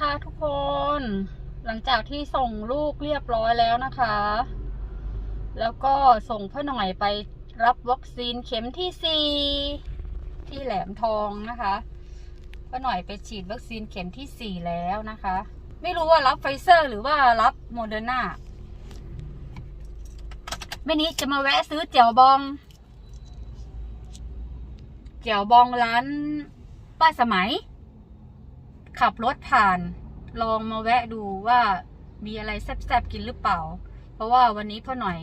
ค่ะทุกคน หลังจากที่ส่งลูกเรียบร้อยแล้วนะคะ แล้วก็ส่งพ่อหน่อยไปรับวัคซีนเข็มที่สี่ที่แหลมทองนะคะพ่อหน่อยไปฉีดวัคซีนเข็มที่สี่แล้วนะคะ ไม่รู้ว่ารับไฟเซอร์ หรือว่ารับโมเดอร์นาไม่นี้จะมาแวะซื้อเจียวบอง เจียวบองร้านป้าสมัย ขับรถผ่าน ลองมาแวะดูว่ามีอะไรแซ่บๆกินหรือเปล่า เพราะว่าวันนี้พ่อหน่อย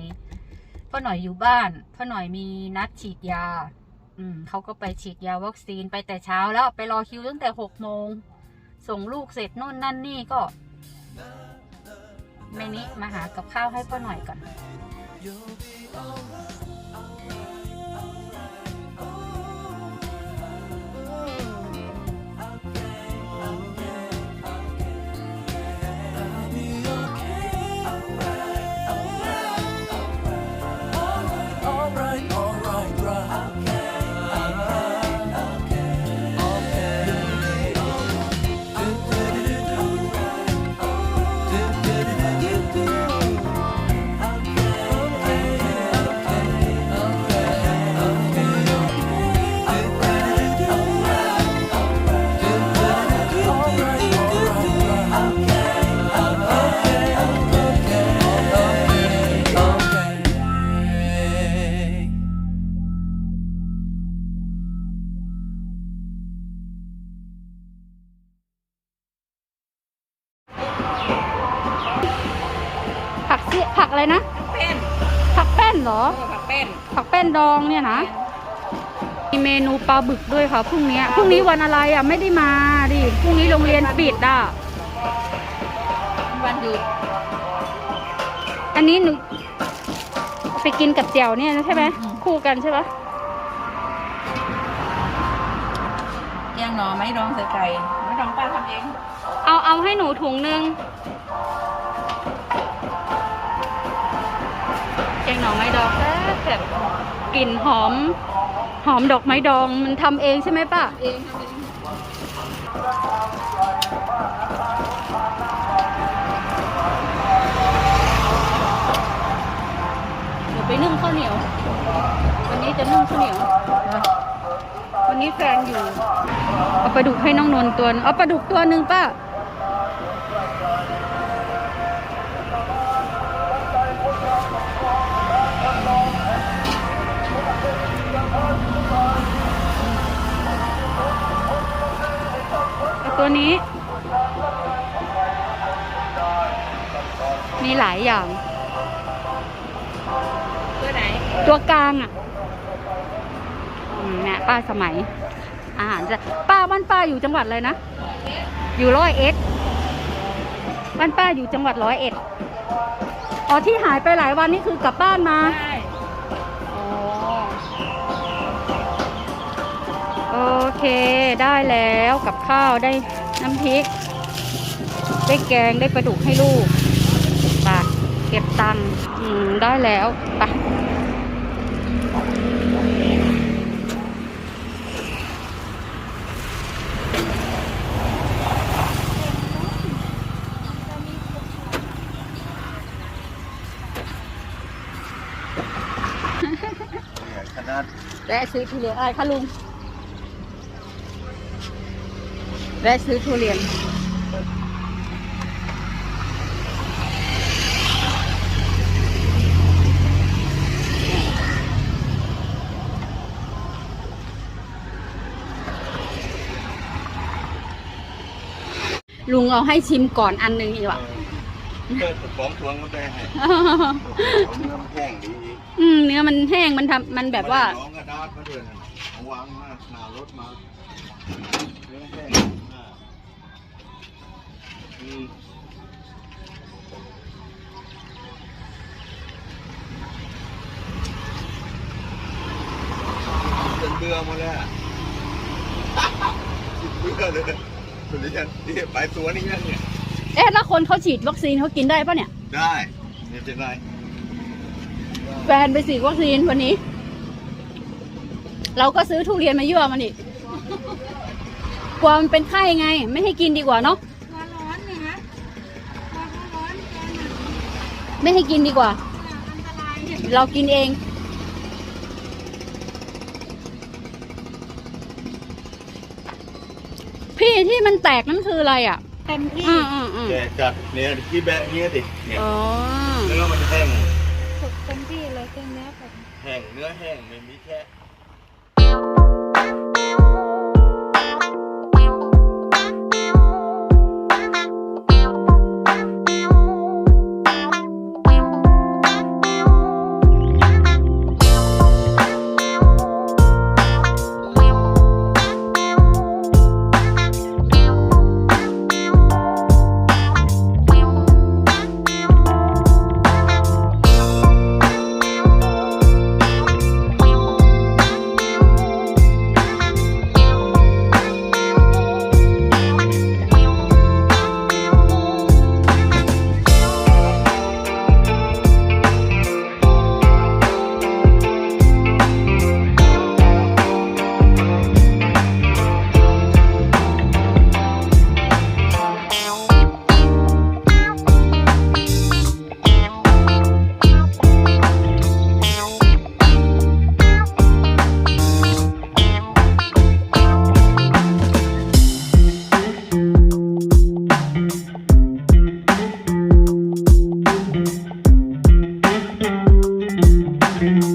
พ่อหน่อยอยู่บ้าน พ่อหน่อยมีนัดฉีดยา อืมเขาก็ไปฉีดยาวัคซีนไปแต่เช้าแล้วไปรอคิวตั้งแต่หกโมง ส่งลูกเสร็จนู่นนั่นนี่ก็แม่นี้มาหากับข้าวให้พ่อหน่อยก่อน ดองเนี่ยนะ มีเมนูปลาบึกด้วยค่ะพรุ่งนี้พรุ่งนี้วันอะไรอะไม่ได้มาดิพรุ่งนี้โรงเรียนปิดอะวันหยุดอันนี้หนูไปกินกับเจียวเนี่ยนะใช่ไหมคู่กันใช่ปะแกงหน่อไม้ดองใส่ไก่ไม้ดองป้าทำเอง เอาเอาให้หนูถุงนึงแกงหน่อไม้ดองแซ่บๆ กลิ่นหอม หอมดอกไม้ดองมันทำเองใช่ไหมป้าเองทำเองเดี๋ยวไปนึ่งข้าวเหนียว วันนี้จะนึ่งข้าวเหนียว วันนี้แฟนอยู่ เอาปลาดุกให้น้องนนท์ตัวเอาปลาดุกตัวหนึ่งป้า ตัวนี้ มีหลายอย่างเพื่อไหน ตัวกลางอะอืมเนี่ยป้าสมัย อาหารจะป้าบ้านป้าอยู่จังหวัดอะไรนะ อยู่ร้อยเอ็ดบ้านป้าอยู่จังหวัดร้อยเอ็ดอ๋อที่หายไปหลายวันนี่คือกลับบ้านมา แล้วกับข้าวได้น้ำพริก ได้แกงได้ปลาดุกให้ลูกไปเก็บตังค์อืมได้แล้วไปขนาดแวะซื้อทุเรียนอะไรคะลุง แวะซื้อทุเรียน ลุงเอาให้ชิมก่อนอันหนึ่งดีกว่าเกิดของทวงก็ได้ให้เอาเนื้อมันแห้งดีอืมเนื้อมันแห้งมันทำมันแบบว่า น้องกระดาษมาเดือนเอาวางมาหน้ารถมา จนเบื่อหมดแล้วเบื่อเลยทุเรียนที่ไปสวนนี่นั่นเนี่ย เอ๊ะแล้วคนเขาฉีดวัคซีนเขากินได้ปะเนี่ย ได้ไม่เป็นไรแฟนไปฉีดวัคซีนวันนี้ เราก็ซื้อทุเรียนมายั่วมันอีกกลัวมันเป็นไข้ไง ไม่ให้กินดีกว่าเนาะ อร่อย ไม่ให้กินดีกว่า เรากินเอง พี่ที่มันแตกนั่นคืออะไรอะ เต็มที่ อืมอืมอืมแกะจัดเนี่ยที่แบะเนี่ยดิเนี่ยอ๋อ เนื้อมันแห้งสุกเต็มที่เลยเครื่องเนี้ยผม แห้งเนื้อแห้ง ส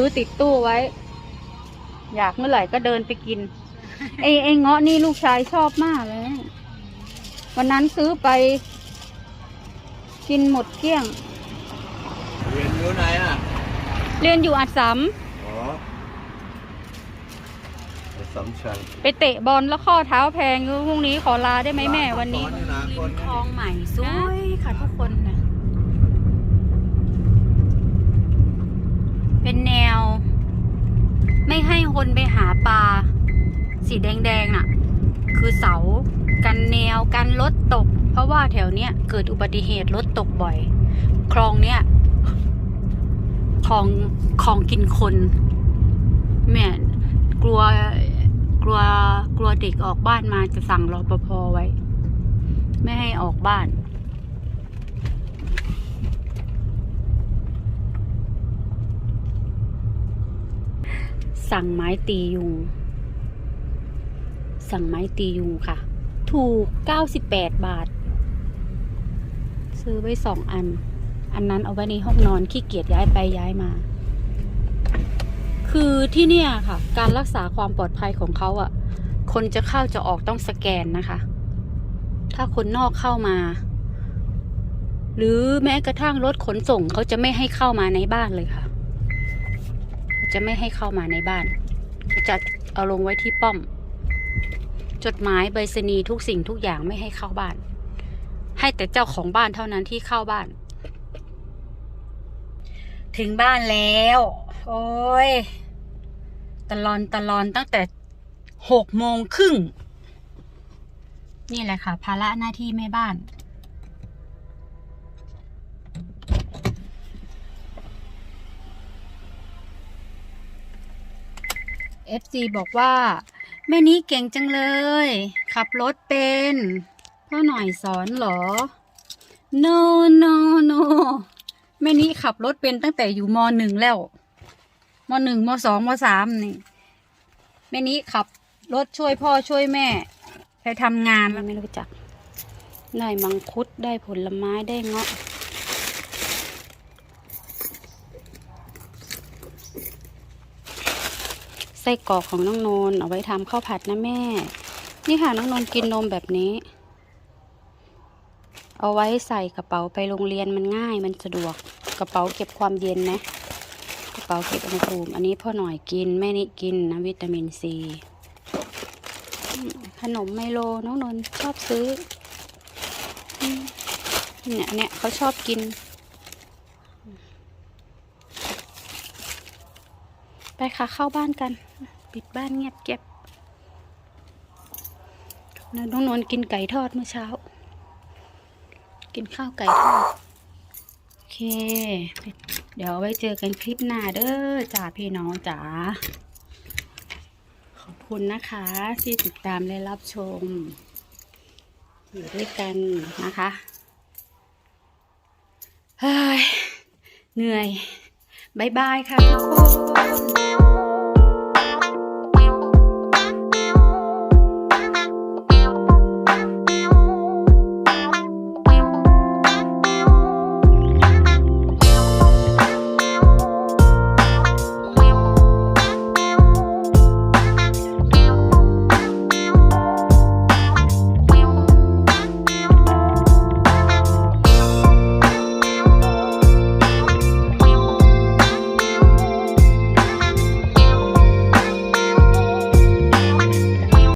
ซื้อติดตู้ไว้ อยากเมื่อไหร่ก็เดินไปกินไอ้ไอ้เงาะนี่ลูกชายชอบมากเลย วันนั้นซื้อไป กินหมดเกลี้ยง เรียนอยู่ไหนอะ เรียนอยู่อัดสามอ๋อสำชัญไปเตะบอลแล้วข้อเท้าแพงอยู่พรุ่งนี้ขอลาได้ไหมแม่วันนี้ตอนะคนคลองใหม่สวยค่ะทุกคนนะ เป็นแนว ไม่ให้คนไปหาปลา สีแดงๆน่ะ คือเสากันแนวกันรถตก เพราะว่าแถวเนี้ยเกิดอุบัติเหตุรถตกบ่อย คลองเนี้ยคลองคลองกินคนแม่กลัวกลัวกลัวเด็กออกบ้านมาจะสั่งรอปภไว้ ไม่ให้ออกบ้าน สั่งไม้ตียุง สั่งไม้ตียุงค่ะ ถูก 98 บาท ซื้อไว้สองอัน อันนั้นเอาไว้ในห้องนอนขี้เกียจย้ายไปย้ายมา คือที่เนี่ยค่ะ การรักษาความปลอดภัยของเขาอะ่ะ คนจะเข้าจะออกต้องสแกนนะคะ ถ้าคนนอกเข้ามา หรือแม้กระทั่งรถขนส่งเขาจะไม่ให้เข้ามาในบ้านเลยค่ะ จะไม่ให้เข้ามาในบ้าน จะเอาลงไว้ที่ป้อม จดหมายใบสนีทุกสิ่งทุกอย่างไม่ให้เข้าบ้าน ให้แต่เจ้าของบ้านเท่านั้นที่เข้าบ้าน ถึงบ้านแล้ว โอ้ยตลอนตลอนตั้งแต่หกโมงครึ่ง นี่แหละค่ะ ภาระหน้าที่แม่บ้าน FC บอกว่า แม่นี้เก่งจังเลย ขับรถเป็นพ่อหน่อยสอนเหรอ no no no แม่นี้ขับรถเป็นตั้งแต่อยู่มหนึ่งแล้วมหนึ่งมสองมสามนี่แม่นี้ขับรถช่วยพ่อช่วยแม่ ไปทำงานแล้วไม่รู้จัก ได้มังคุดได้ผลไม้ได้เงาะ ไส้กรอกของน้องนนท์เอาไว้ทำข้าวผัดนะแม่ นี่ค่ะน้องนนท์กินนมแบบนี้ เอาไว้ใส่กระเป๋าไปโรงเรียนมันง่ายมันสะดวกกระเป๋าเก็บความเย็นนะ กระเป๋าเก็บอุณหภูมิ อันนี้พ่อหน่อยกินแม่นิกินนะวิตามินซีขนมไมโลน้องนนท์ชอบซื้อเนี่ยเนี่ยเขาชอบกิน ไปค่ะเข้าบ้านกัน ปิดบ้านเงียบเก็บน้องนนท์กินไก่ทอดเมื่อเช้า กินข้าวไก่ทอด โอเค เดี๋ยวไว้เจอกันคลิปหน้าเด้อจ้าพี่น้องจ๋าขอบคุณนะคะ ที่ติดตามและรับชม อยู่ด้วยกันนะคะเฮ้ยเหนื่อยบายบายค่ะทุกคน